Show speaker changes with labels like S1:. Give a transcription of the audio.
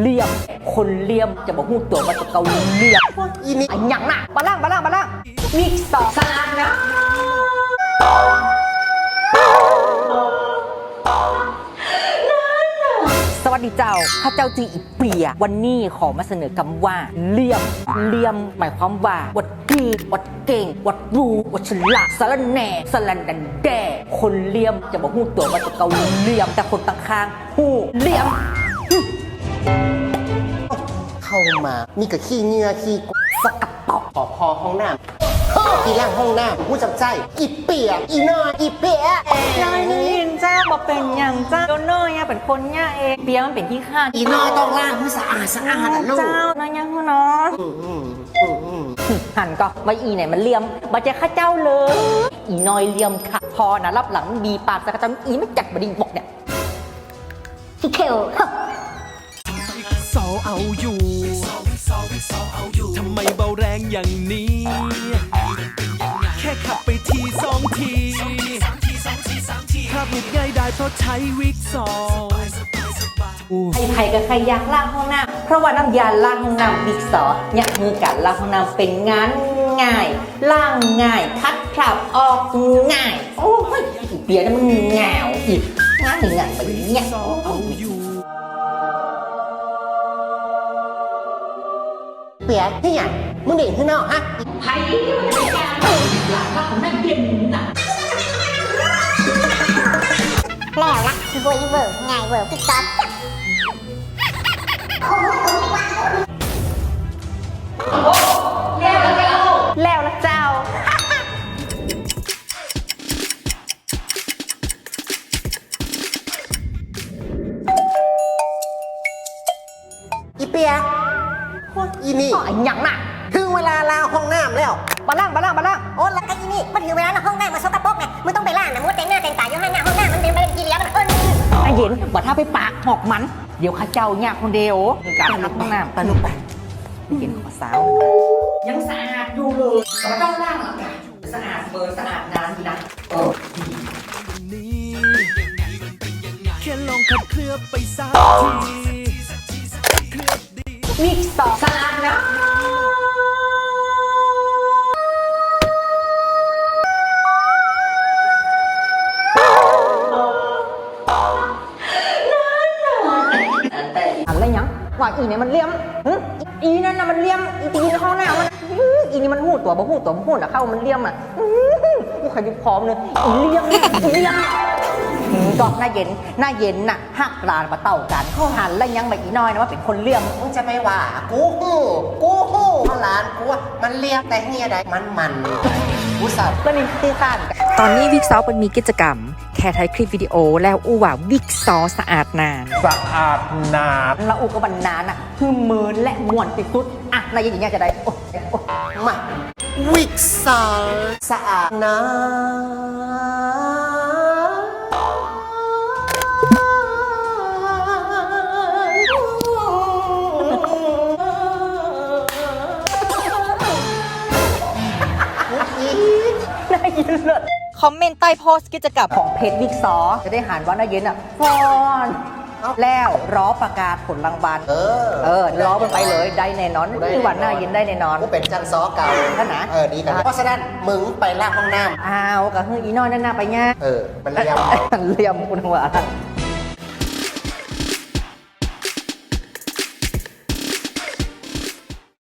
S1: เลี่ยม คนเลี่ยมจะบอกหูตัวมาตะเกาเลี่ยม
S2: อีนี่
S1: อันยังน่ะบาล่างบาล่างบาล่างวิกสองสะอาดนะสวัสดีเจ้าข้าเจ้าจีอีเปีย วันนี้ขอมาเสนอคำว่าเลี่ยม เลี่ยม หมายความว่าวัดดีวัดเก่ง วัดรู้วัดฉลาดสารแหน่สลันดันแด่คนเลี่ยมจะบอกหูตัวมาตะเกาเลี่ยม แต่คนต่างข้างหูเลี่ยม
S2: เข้ามานี่ก็ขี้เหงื่อขี้ก
S1: สกัดตอก
S2: ขอพอห้องน้ำอีล่างห้องน้ำผู้จำใจอีเปียกอีน้อยอีเปียก
S1: นายนี่ยินเจ้าบอกเป็นอย่างเจ้าโดนเนยเป็นคนเนี่ยเองเปียมันเป็นที่ข้า
S2: อีน้อยต้องล่างให้สะอาดสะอาดนะลูก
S1: เจ้านายยังหัวเนาะ
S2: อืมอืมอืมอืม
S1: หันก็ว่าอีไหนมันเลี่ยมบาเจข้าเจ้าเลย อีน้อยเลี่ยมค่ะ พอนะรับหลังมันบีปากสักกระจำอีไม่จัดบดีบอกเนี่ยพี่เคล
S3: สอเอาอยู่ทำไมเบาแรงอย่างนี้ แค่ขับไปทีสองทีขับหยุดง่ายได้เพราะใช้วิกซอ
S1: ใครใครๆก็ใครอยากล้างห้องน้ำเพราะว่าน้ำยาล้างห้องน้ำบิ๊กซอเนี่ยมือการล้างห้องน้ำเป็นงานง่ายล้างง่ายคัดคราบออกง่าย โอ้ยอีเปียนี่มันเหงาอีกงานง่ายไปเนี่ย
S3: สอเอาอยู่
S2: เปียกที่ไงมึงเด่นข้างนอกฮะ
S4: แล้วละเวอร์เวอร์ไงเวอร์พี่ก๊อฟ
S2: อีนี่
S1: อ๋ออันยังน่ะ
S2: ถึงเวลาลาห้องน้ำแล้ว
S1: บาล่างบาล่างบาล่าง
S4: โอ้แล้วก็อีนี่มันถือเวลาในห้องน้ำมาสกปรกไงมึงต้องไปล้างนะมึงแต่งหน้าแต่งตาอยู่ห้องน้ำห้องน้ำมันเป็นเป็นกีเลียมันเอิ้น
S1: ไอ้เย็นบ่ถ้าไปปากหอกมัน เดี๋ยวข้าเจ้าเนี่ยคนเดียวมีการทักห้องน้ำ
S2: ไปลูกไป
S1: เย็นขอสาว ยังสะอาดอยู่เลยแต่ว่าต้องล่างหรอกจ้ะสะอาดเบอร์สะอาดนานดีนะเออ
S3: นี้แค่ลองขัดเคลือบไปสักที อ
S1: งสะอาดนะอะไรยังว่าอีเนี่ยมันเลี่ยมอีนั่นน่ะมันเลี่ยมอีตีนเข้าหน้ามันอืมอีนี่มันหูตัวบ่หูตัวบ่หูแต่เข้ามันเลี่ยมอะอื้อกูขยุบพร้อมเลยอีเลี่ยมเนี่ยอีเลี่ยม หืมก็หน้าเย็นหน้าเย็นน่ะหักปลามาเต่ากันเขาหันแล้วยังมาอีน้อยนะว่าเป็นคนเลี่ยม
S2: มึงจะไม่ว่า กูฮู้กูฮู้เอาหลานกูว่ามันเรียกแต่เฮียใดมันมันกูสับ
S1: ก็นี่คือการ
S5: ตอนนี้วิกซอมันมีกิจกรรม แค่ถ่ายคลิปวิดีโอแล้วอู้ว่าวิกซอสะอาดนาน
S2: สะอาดนา
S1: ละอุกบันนานอะคือมือและม่วนติดสุดอะนายอย่างเงี้ยจะได้โอ้โอ้
S2: มาวิกซอสะอาดนา
S1: น ยยินเลย
S5: คอมเมนต์ใต้โพสต์กิจกรรม
S1: ของเพจวิกซอ จะได้หันว่านายเย็นอะฟอนแล้วล้อประกาศผลรางวัล
S2: เออ
S1: เออล้อมันไปเลยได้แน่นอน คือวันหน้าเย็นได้แน่นอน
S2: กูเป็นจังซอเก่า
S1: ท่านนะ
S2: เออดีกันเพราะฉะนั้นมึงไปล้างห้องน้
S1: อ้าวก็คืออีน้อยนั่นน่ะไปง่ายำ
S2: เออมันเรียม
S1: เลี่ยมคุณหัว